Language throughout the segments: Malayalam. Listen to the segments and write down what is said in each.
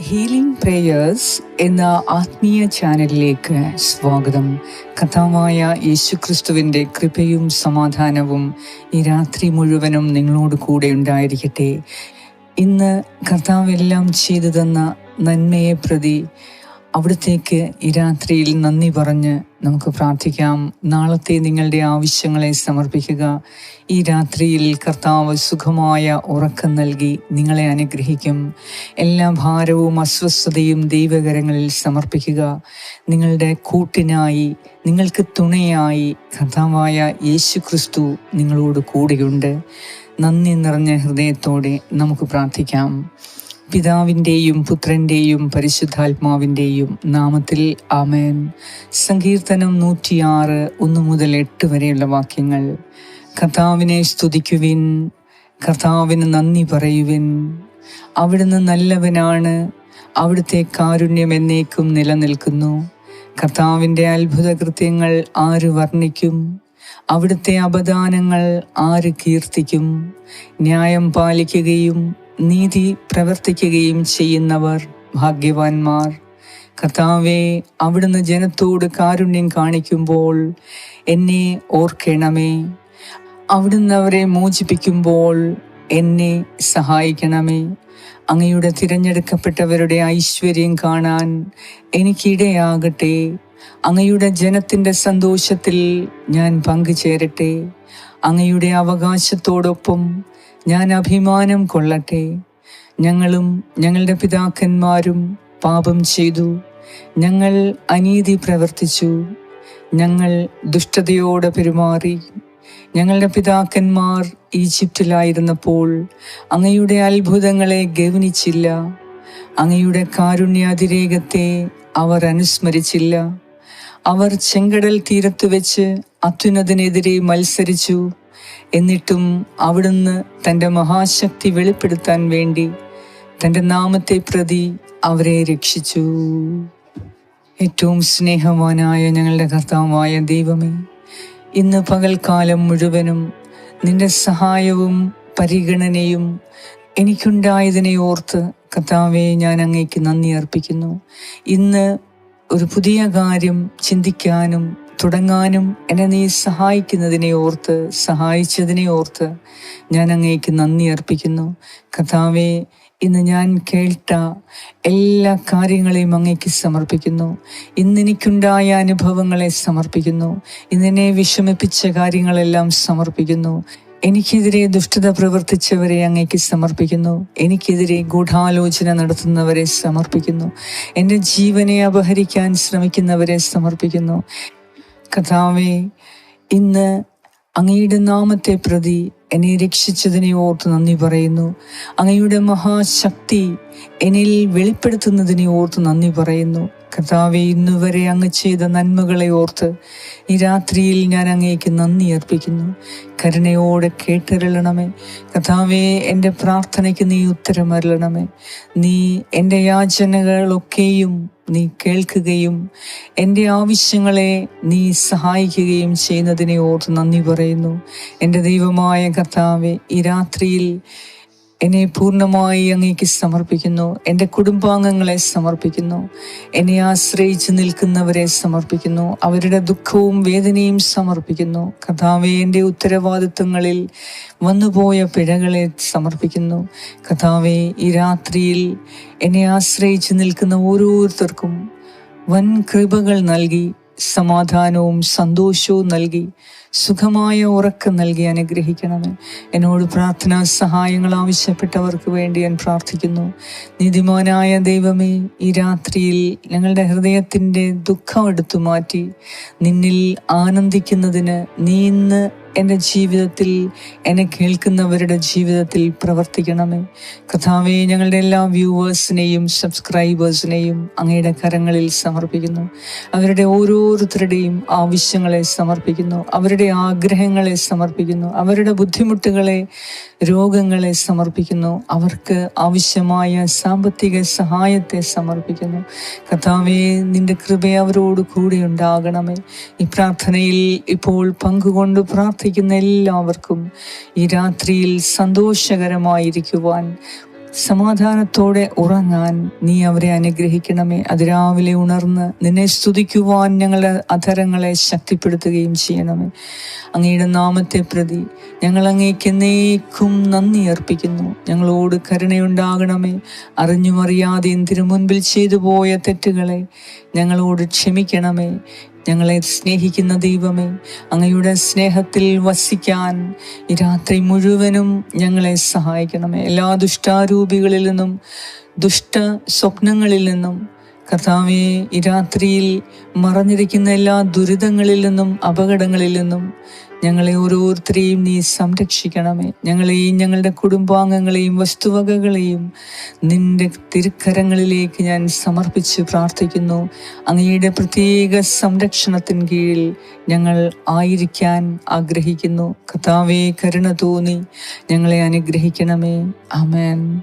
ഹീലിംഗ് പ്രേയേഴ്സ് എന്ന ആത്മീയ ചാനലിലേക്ക് സ്വാഗതം. കഥാവായ യേശുക്രിസ്തുവിന്റെ കൃപയും സമാധാനവും ഈ രാത്രി മുഴുവനും നിങ്ങളോട് കൂടെ ഉണ്ടായിരിക്കട്ടെ. ഇന്ന് കർത്താവെല്ലാം ചെയ്തു തന്ന നന്മയെ പ്രതി അവിടത്തേക്ക് ഈ രാത്രിയിൽ നന്ദി പറഞ്ഞ് നമുക്ക് പ്രാർത്ഥിക്കാം. നാളത്തെ നിങ്ങളുടെ ആവശ്യങ്ങളെ സമർപ്പിക്കുക. ഈ രാത്രിയിൽ കർത്താവ് സുഖമായ ഉറക്കം നൽകി നിങ്ങളെ അനുഗ്രഹിക്കും. എല്ലാ ഭാരവും അസ്വസ്ഥതയും ദൈവകരങ്ങളിൽ സമർപ്പിക്കുക. നിങ്ങളുടെ കൂട്ടിനായി നിങ്ങൾക്ക് തുണയായി കർത്താവായ യേശു ക്രിസ്തു നിങ്ങളോട് കൂടെയുണ്ട്. നന്ദി നിറഞ്ഞ ഹൃദയത്തോടെ നമുക്ക് പ്രാർത്ഥിക്കാം. പിതാവിന്റെയും പുത്രന്റെയും പരിശുദ്ധാത്മാവിന്റെയും നാമത്തിൽ ആമേൻ. സങ്കീർത്തനം നൂറ്റിയാറ് ഒന്ന് മുതൽ എട്ട് വരെയുള്ള വാക്യങ്ങൾ. കർത്താവിനെ സ്തുതിക്കുവിൻ കർത്താവിന് നന്ദി പറയുവിൻ. അവിടുന്ന് നല്ലവനാണ് അവിടുത്തെ കാരുണ്യം എന്നേക്കും നിലനിൽക്കുന്നു. കർത്താവിന്റെ അത്ഭുത കൃത്യങ്ങൾ ആര് വർണിക്കും? അവിടുത്തെ അപദാനങ്ങൾ ആര് കീർത്തിക്കും? ന്യായം പാലിക്കുകയും നീതി പ്രവർത്തിക്കുകയും ചെയ്യുന്നവർ ഭാഗ്യവാന്മാർ. കർത്താവെ അവിടുന്ന് ജനത്തോട് കാരുണ്യം കാണിക്കുമ്പോൾ എന്നെ ഓർക്കണമേ. അവിടുന്ന് അവരെ മോചിപ്പിക്കുമ്പോൾ എന്നെ സഹായിക്കണമേ. അങ്ങയുടെ തിരഞ്ഞെടുക്കപ്പെട്ടവരുടെ ഐശ്വര്യം കാണാൻ എനിക്കിടയാകട്ടെ. അങ്ങയുടെ ജനത്തിന്റെ സന്തോഷത്തിൽ ഞാൻ പങ്കുചേരട്ടെ. അങ്ങയുടെ അവകാശത്തോടൊപ്പം ഞാൻ അഭിമാനം കൊള്ളട്ടെ. ഞങ്ങളും ഞങ്ങളുടെ പിതാക്കന്മാരും പാപം ചെയ്തു. ഞങ്ങൾ അനീതി പ്രവർത്തിച്ചു. ഞങ്ങൾ ദുഷ്ടതയോടെ പെരുമാറി. ഞങ്ങളുടെ പിതാക്കന്മാർ ഈജിപ്തിലായിരുന്നപ്പോൾ അങ്ങയുടെ അത്ഭുതങ്ങളെ ഗവനിച്ചില്ല അങ്ങയുടെ കാരുണ്യാതിരേകത്തെ അവർ അനുസ്മരിച്ചില്ല. അവർ ചെങ്കടൽ തീരത്ത് വെച്ച് അത്യുന്നതിനെതിരെ മത്സരിച്ചു. എന്നിട്ടും അവിടുന്ന് തന്റെ മഹാശക്തി വെളിപ്പെടുത്താൻ വേണ്ടി തന്റെ നാമത്തെ പ്രതി അവരെ രക്ഷിച്ചു. ഏറ്റവും സ്നേഹവാനായ ഞങ്ങളുടെ കർത്താവായ ദൈവമേ ഇന്ന് പകൽക്കാലം മുഴുവനും നിന്റെ സഹായവും പരിഗണനയും എനിക്കുണ്ടായതിനെ ഓർത്ത് കർത്താവെ ഞാൻ അങ്ങേക്ക് നന്ദി അർപ്പിക്കുന്നു. ഇന്ന് ഒരു പുതിയ കാര്യം ചിന്തിക്കാനും തുടങ്ങാനും എന്നെ നീ സഹായിക്കുന്നതിനെ ഓർത്ത് സഹായിച്ചതിനെ ഓർത്ത് ഞാൻ അങ്ങേക്ക് നന്ദി അർപ്പിക്കുന്നു. കഥാവെ ഇന്ന് ഞാൻ കേട്ട എല്ലാ കാര്യങ്ങളെയും അങ്ങേക്ക് സമർപ്പിക്കുന്നു. ഇന്ന് എനിക്കുണ്ടായ അനുഭവങ്ങളെ സമർപ്പിക്കുന്നു. ഇന്നെന്നെ വിഷമിപ്പിച്ച കാര്യങ്ങളെല്ലാം സമർപ്പിക്കുന്നു. എനിക്കെതിരെ ദുഷ്ടത പ്രവർത്തിച്ചവരെ അങ്ങേക്ക് സമർപ്പിക്കുന്നു. എനിക്കെതിരെ ഗൂഢാലോചന നടത്തുന്നവരെ സമർപ്പിക്കുന്നു. എന്റെ ജീവനെ അപഹരിക്കാൻ ശ്രമിക്കുന്നവരെ സമർപ്പിക്കുന്നു. കഥാവെ ഇന്ന് അങ്ങയുടെ നാമത്തെ പ്രതി എന്നെ രക്ഷിച്ചതിനെ ഓർത്ത് നന്ദി പറയുന്നു. അങ്ങയുടെ മഹാശക്തി എന്നിൽ വെളിപ്പെടുത്തുന്നതിനെ ഓർത്ത് നന്ദി പറയുന്നു. കർത്താവെ ഇന്നുവരെ അങ്ങ് ചെയ്ത നന്മകളെ ഓർത്ത് ഈ രാത്രിയിൽ ഞാൻ അങ്ങേക്ക് നന്ദി അർപ്പിക്കുന്നു. കരുണയോടെ കേട്ടരളണമേ. കർത്താവെ എന്റെ പ്രാർത്ഥനയ്ക്ക് നീ ഉത്തരമരളണമേ. നീ എന്റെ യാചനകളൊക്കെയും നീ കേൾക്കുകയും എന്റെ ആവശ്യങ്ങളെ നീ സഹായിക്കുകയും ചെയ്യുന്നതിനെ ഓർത്ത് നന്ദി പറയുന്നു. എന്റെ ദൈവമായ കർത്താവെ ഈ രാത്രിയിൽ എന്നെ പൂർണമായി അങ്ങേക്ക് സമർപ്പിക്കുന്നു. എന്റെ കുടുംബാംഗങ്ങളെ സമർപ്പിക്കുന്നു. എന്നെ ആശ്രയിച്ച് നിൽക്കുന്നവരെ സമർപ്പിക്കുന്നു. അവരുടെ ദുഃഖവും വേദനയും സമർപ്പിക്കുന്നു. കഥാവെ എന്റെ ഉത്തരവാദിത്വങ്ങളിൽ വന്നുപോയ പിഴകളെ സമർപ്പിക്കുന്നു. കഥാവെ ഈ രാത്രിയിൽ എന്നെ ആശ്രയിച്ച് നിൽക്കുന്ന ഓരോരുത്തർക്കും വൻ കൃപകൾ നൽകി. സമാധാനവും സന്തോഷവും നൽകി സുഖമായ ഉറക്കം നൽകി അനുഗ്രഹിക്കണമേ. എന്നോട് പ്രാർത്ഥനാ സഹായങ്ങൾ ആവശ്യപ്പെട്ടവർക്ക് വേണ്ടി ഞാൻ പ്രാർത്ഥിക്കുന്നു. നീതിമാനായ ദൈവമേ ഈ രാത്രിയിൽ ഞങ്ങളുടെ ഹൃദയത്തിന്റെ ദുഃഖം എടുത്തു മാറ്റി നിന്നിൽ ആനന്ദിക്കുന്നതിന് നീ ഇന്ന് എന്റെ ജീവിതത്തിൽ എന്നെ കേൾക്കുന്നവരുടെ ജീവിതത്തിൽ പ്രവർത്തിക്കണമേ. കഥാവെ ഞങ്ങളുടെ എല്ലാ വ്യൂവേഴ്സിനെയും സബ്സ്ക്രൈബേഴ്സിനെയും അങ്ങയുടെ കരങ്ങളിൽ സമർപ്പിക്കുന്നു. അവരുടെ ഓരോരുത്തരുടെയും ആവശ്യങ്ങളെ സമർപ്പിക്കുന്നു. അവരുടെ ആഗ്രഹങ്ങളെ സമർപ്പിക്കുന്നു. അവരുടെ ബുദ്ധിമുട്ടുകളെ രോഗങ്ങളെ സമർപ്പിക്കുന്നു. അവർക്ക് ആവശ്യമായ സാമ്പത്തിക സഹായത്തെ സമർപ്പിക്കുന്നു. കഥാവെ നിന്റെ കൃപ അവരോട് കൂടെ ഉണ്ടാകണമേ. ഈ പ്രാർത്ഥനയിൽ ഇപ്പോൾ പങ്കുകൊണ്ട് പ്രാർത്ഥിക്കുന്ന എല്ലാവർക്കും ഈ രാത്രിയിൽ സന്തോഷകരമായിരിക്കുവാൻ സമാധാനത്തോടെ ഉറങ്ങാൻ നീ അവരെ അനുഗ്രഹിക്കണമേ. അതിരാവിലെ ഉണർന്ന് നിന്നെ സ്തുതിക്കുവാൻ ഞങ്ങളുടെ അധരങ്ങളെ ശക്തിപ്പെടുത്തുകയും ചെയ്യണമേ. അങ്ങയുടെ നാമത്തെ പ്രതി ഞങ്ങൾ അങ്ങേക്ക് എന്നേക്കും നന്ദി അർപ്പിക്കുന്നു. ഞങ്ങളോട് കരുണയുണ്ടാകണമേ. അറിഞ്ഞും അറിയാതെയും തിരുമുൻപിൽ ചെയ്തു പോയ തെറ്റുകളെ ഞങ്ങളോട് ക്ഷമിക്കണമേ. ഞങ്ങളെ സ്നേഹിക്കുന്ന ദൈവമേ അങ്ങയുടെ സ്നേഹത്തിൽ വസിക്കാൻ ഈ രാത്രി മുഴുവനും ഞങ്ങളെ സഹായിക്കണമേ. എല്ലാ ദുഷ്ടാരൂപികളിൽ നിന്നും ദുഷ്ട സ്വപ്നങ്ങളിൽ നിന്നും കർത്താവെ ഈ രാത്രിയിൽ മറഞ്ഞിരിക്കുന്ന എല്ലാ ദുരിതങ്ങളിൽ നിന്നും അപകടങ്ങളിൽ നിന്നും ഞങ്ങളെ ഓരോരുത്തരെയും നീ സംരക്ഷിക്കണമേ. ഞങ്ങളെയും ഞങ്ങളുടെ കുടുംബാംഗങ്ങളെയും വസ്തുവകകളെയും നിന്റെ തിരുക്കരങ്ങളിലേക്ക് ഞാൻ സമർപ്പിച്ച് പ്രാർത്ഥിക്കുന്നു. അങ്ങയുടെ പ്രത്യേക സംരക്ഷണത്തിൻ കീഴിൽ ഞങ്ങൾ ആയിരിക്കാൻ ആഗ്രഹിക്കുന്നു. കഥാവേ കരുണ തോന്നി ഞങ്ങളെ അനുഗ്രഹിക്കണമേ. അമേൻ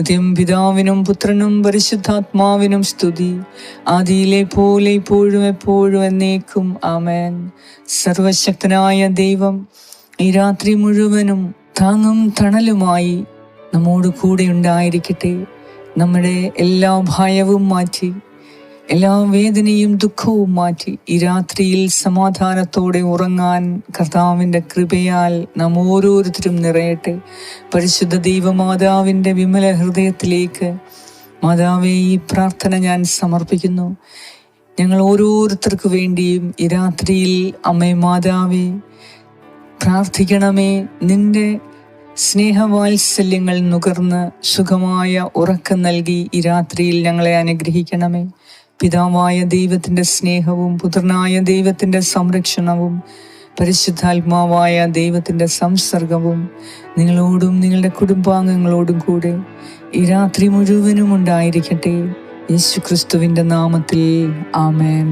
നിത്യം പിതാവിനും പുത്രനും പരിശുദ്ധാത്മാവിനും സ്തുതി. ആദിയിലെ പോലെ ഇപ്പോഴും എപ്പോഴും എന്നേക്കും. ആമേൻ. സർവശക്തനായ ദൈവം ഈ രാത്രി മുഴുവനും താങ്ങും തണലുമായി നമ്മോട് കൂടെ ഉണ്ടായിരിക്കട്ടെ. നമ്മുടെ എല്ലാ ഭയവും മാറ്റി എല്ലാ വേദനയും ദുഃഖവും മാറ്റി ഈ രാത്രിയിൽ സമാധാനത്തോടെ ഉറങ്ങാൻ കർത്താവിന്റെ കൃപയാൽ നാം ഓരോരുത്തരും നിറയട്ടെ. പരിശുദ്ധ ദൈവമാതാവിന്റെ വിമല ഹൃദയത്തിലേക്ക് മാതാവെ ഈ പ്രാർത്ഥന ഞാൻ സമർപ്പിക്കുന്നു. ഞങ്ങൾ ഓരോരുത്തർക്ക് വേണ്ടിയും ഈ രാത്രിയിൽ അമ്മേ മാതാവേ പ്രാർത്ഥിക്കണമേ. നിന്റെ സ്നേഹവാത്സല്യങ്ങൾ നുകർന്ന് സുഖമായ ഉറക്കം നൽകി ഈ രാത്രിയിൽ ഞങ്ങളെ അനുഗ്രഹിക്കണമേ. പിതാവായ ദൈവത്തിന്റെ സ്നേഹവും പുത്രനായ ദൈവത്തിന്റെ സംരക്ഷണവും പരിശുദ്ധാത്മാവായ ദൈവത്തിന്റെ സംസർഗവും നിങ്ങളോടും നിങ്ങളുടെ കുടുംബാംഗങ്ങളോടും കൂടെ ഈ രാത്രി മുഴുവനും ഉണ്ടായിരിക്കട്ടെ. യേശു ക്രിസ്തുവിന്റെ നാമത്തിൽ. ആമേൻ.